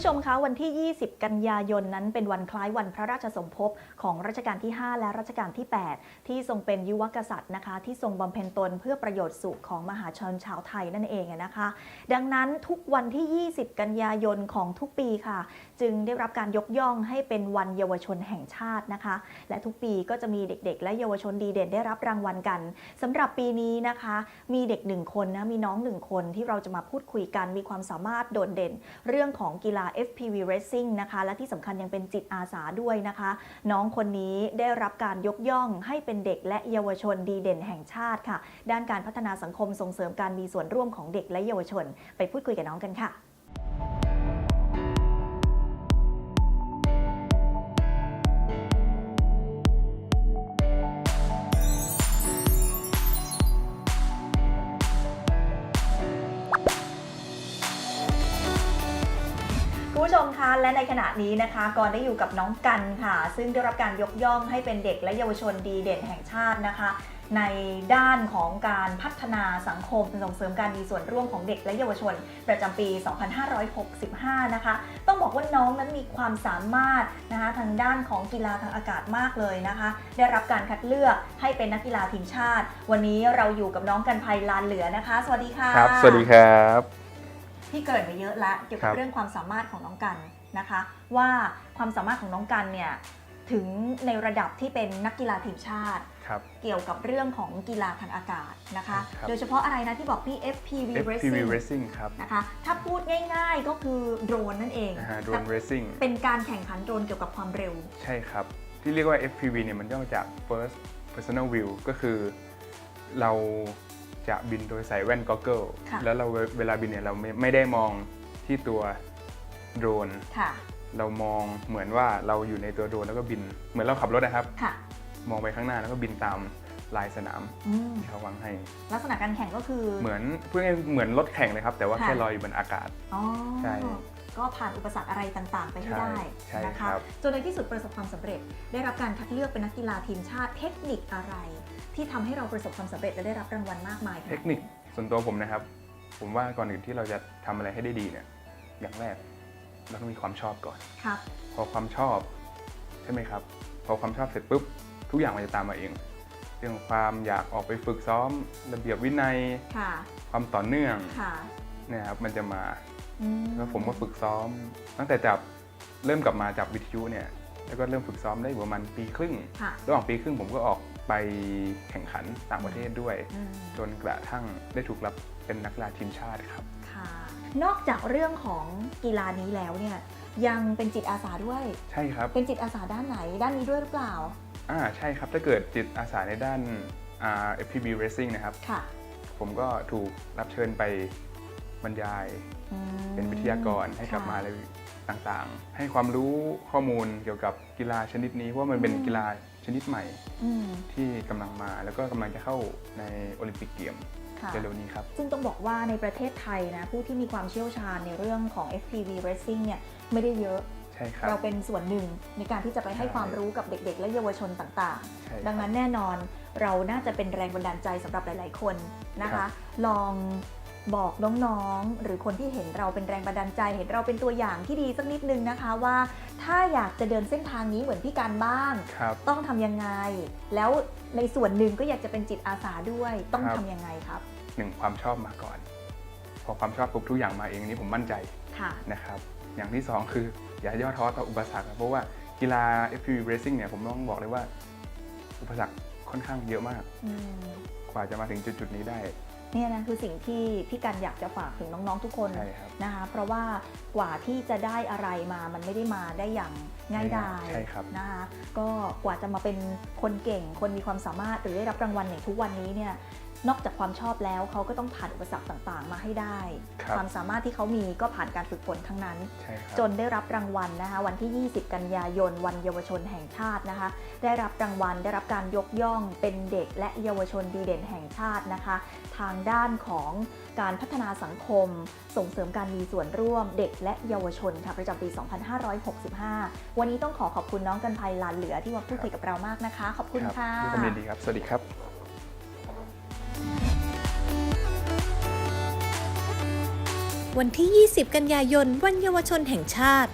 ผู้ชมคะวันที่ 20 กันยายนนั้นเป็นวันคล้ายวันพระราชสมภพของรัชกาลที่ 5 และรัชกาลที่ 8 ที่ทรงเป็นยุวกษัตริย์นะคะ ที่ทรงบำเพ็ญตนเพื่อประโยชน์สุขของมหาชนชาวไทยนั่นเองนะคะ ดังนั้นทุกวันที่ 20 กันยายนของทุกปีค่ะ จึงได้รับการยกย่องให้เป็นวันเยาวชนแห่งชาตินะคะ และทุกปีก็จะมีเด็กๆ และเยาวชนดีเด่นได้รับรางวัลกันสำหรับปีนี้นะคะ มีเด็กหนึ่งคนนะมีน้องหนึ่งคนที่เราจะมาพูดคุยกันมีความสามารถโดดเด่น เรื่องของกีฬา FPV Racing นะคะและที่สำคัญยังเป็นจิตอาสาด้วยนะคะ น้องคนนี้ได้รับการยกย่องให้เป็นเด็กและเยาวชนดีเด่นแห่งชาติค่ะ ด้านการพัฒนาสังคมส่งเสริมการมีส่วนร่วมของเด็กและเยาวชน ไปพูดคุยกับน้องกันค่ะ ผู้ชมคะและในขณะนี้นะคะก่อนได้อยู่กับน้องกันค่ะ ซึ่งได้รับการยกย่องให้เป็นเด็กและเยาวชนดีเด่นแห่งชาตินะคะ ในด้านของการพัฒนาสังคมส่งเสริมการมีส่วนร่วมของเด็กและเยาวชน ประจำปี 2565 นะคะ ต้องบอกว่าน้องนั้นมีความสามารถนะคะทางด้านของกีฬาทางอากาศมากเลยนะคะ ได้รับการคัดเลือกให้เป็นนักกีฬาทีมชาติ วันนี้เราอยู่กับน้องกันภัยลานเหลือนะคะ สวัสดีค่ะครับ สวัสดีครับ ที่เกริดไปเยอะแล้วเกี่ยวกัครับบเรื่องความสามารถของน้องกันนะคะ ว่าความสามารถของน้องกันเนี่ยถึงในระดับที่เป็นนักกีฬาทีมชาติ ครับ เกี่ยวกับเรื่องของกีฬาทางอากาศนะคะ ครับ โดยเฉพาะอะไรนะที่บอกพี่ FPV FPV Racing Racing ครับนะคะถ้าพูดง่ายๆก็คือโดรนนั่นเองนะฮะโดรแต่น Racing เป็นการแข่งขันโดรนเกี่ยวกับความเร็ว ใช่ครับ ที่เรียกว่า FPV เนี่ยมันย่อมาจาก First Personal View ก็คือเรา จะบินโดยใส่แว่นก็อกเกิลค่ะ แล้วเราเวลาบินเนี่ยเราไม่ไม่ได้มองที่ตัวโดรน ค่ะเรามองเหมือนว่าเราอยู่ในตัวโดรนแล้วก็บิน เหมือนเราขับรถนะครับ ค่ะมองไปข้างหน้าแล้วก็บินตามลายสนามอืมที่เขาวางให้ ลักษณะการแข่งก็คือ เหมือนพูดง่ายๆเหมือนรถแข่งเลยครับ แต่ว่าค่ะ แค่ลอยอยู่บนอากาศ อ๋อใช่ ก็ผ่านอุปสรรคอะไรต่างๆ ไปให้ใช่ได้ใช่นะคะ ครับ จนในที่สุดประสบความสำเร็จ ได้รับการคัดเลือกเป็นนักกีฬาทีมชาติเทคนิคอะไร ที่ทำให้เราประสบความสำเร็จและได้รับรางวัลมากมายขนาดเทคนิคส่วนตัวผมนะครับ ผมว่าก่อนอื่นที่เราจะทำอะไรให้ได้ดีเนี่ย อย่างแรกเราต้องมีความชอบก่อน ครับ พอความชอบใช่ไหมครับ พอความชอบเสร็จปุ๊บทุกอย่างมันจะตามมาเอง เรื่องความอยากออกไปฝึกซ้อม ระเบียบวินัย ค่ะ ความต่อเนื่องค่ะ เนี่ยครับมันจะมาอื แล้วผมก็ฝึกซ้อม ตั้งแต่จับเริ่มกลับมาจับวิทยุเนี่ย แล้วก็เริ่มฝึกซ้อมได้ประมาณปีครึ่งค่ะระหว่างปีครึ่งผมก็ออกไปแข่งขันต่างประเทศด้วยอืมจนกระทั่งได้ถูกรับเป็นนักกีฬาทีมชาติครับค่ะนอกจากเรื่องของกีฬานี้แล้วเนี่ย ยังเป็นจิตอาสาด้วย ใช่ครับ เป็นจิตอาสาด้านไหนด้านนี้ด้วยหรือเปล่าอ่าใช่ครับ ถ้าเกิดจิตอาสาในด้านอ่า FPV Racing นะครับค่ะผมก็ถูกรับเชิญไป บรรยายอืมเป็นวิทยากรให้กับค่ะมหาลัยต่างๆ ให้ความรู้ข้อมูลเกี่ยวกับกีฬาชนิดนี้เพราะว่ามันเป็นอืมกีฬาชนิดใหม่อืมที่กำลังมาแล้วก็กำลังจะเข้าในโอลิมปิกเกมค่ะเร็วๆนี้ครับ ซึ่งต้องบอกว่าในประเทศไทยนะผู้ที่มีความเชี่ยวชาญในเรื่องของ FPV Racing เนี่ยไม่ได้เยอะใช่ครับเราเป็นส่วนหนึ่งในการที่จะไปให้ใช่ความรู้กับเด็ก ๆ และเยาวชนต่างใช่ครับๆดังนั้นแน่นอนเราน่าจะเป็นแรงบันดาลใจสำหรับหลาย ๆ คนนะครัคะบลอง บอกน้องๆ หรือคนที่เห็นเราเป็นแรงบันดาลใจ เห็นเราเป็นตัวอย่างที่ดีสักนิดนึงนะคะว่า ถ้าอยากจะเดินเส้นทางนี้เหมือนพี่การบ้าง ครับ ต้องทำยังไง แล้วในส่วนหนึ่งก็อยากจะเป็นจิตอาสาด้วยต้องครับ ทำยังไงครับหนึ่งความชอบมาก่อน พอความชอบปุ๊บทุกอย่างมาเองนี่ผมมั่นใจค่ะ นะครับ อย่างที่สองคืออย่าย่อท้อต่ออุปสรรคครับเพราะว่ากีฬา FPV Racing เนี่ยผมต้องบอกเลยว่า อุปสรรคค่อนข้างเยอะมาก อืม กว่าจะมาถึงจุดๆนี้ได้ เนี่ยนะคือสิ่งที่พี่กันอยากจะฝากถึงน้องๆทุกคนใช่ครับนะคะเพราะว่ากว่าที่จะได้อะไรมามันไม่ได้มาได้อย่างง่ายดายใช่ครับ นะคะก็กว่าจะมาเป็นคนเก่งคนมีความสามารถหรือได้รับรางวัลอย่างทุกวันนี้เนี่ย นอกจากความชอบแล้วเขาก็ต้องผ่านอุปสรรคต่างๆ มาให้ได้ ครับ ความสามารถที่เขามีก็ผ่านการฝึกฝนทั้งนั้น ใช่ครับ จนได้รับรางวัลนะคะวันที่ 20 กันยายน วันเยาวชนแห่งชาตินะคะ ได้รับรางวัลได้รับการยกย่องเป็นเด็กและเยาวชนดีเด่นแห่งชาตินะคะ ทางด้านของการพัฒนาสังคม ส่งเสริมการมีส่วนร่วมเด็กและเยาวชนค่ะประจำปี 2565 วันนี้ต้องขอขอบคุณน้องกันภัยลานเหลือที่มาพูดคุยกับเรามากนะคะ ขอบคุณรับค่ะ ด้วยความยินดีครับ สวัสดีครับ วันที่ 20 กันยายน วันเยาวชนแห่งชาติ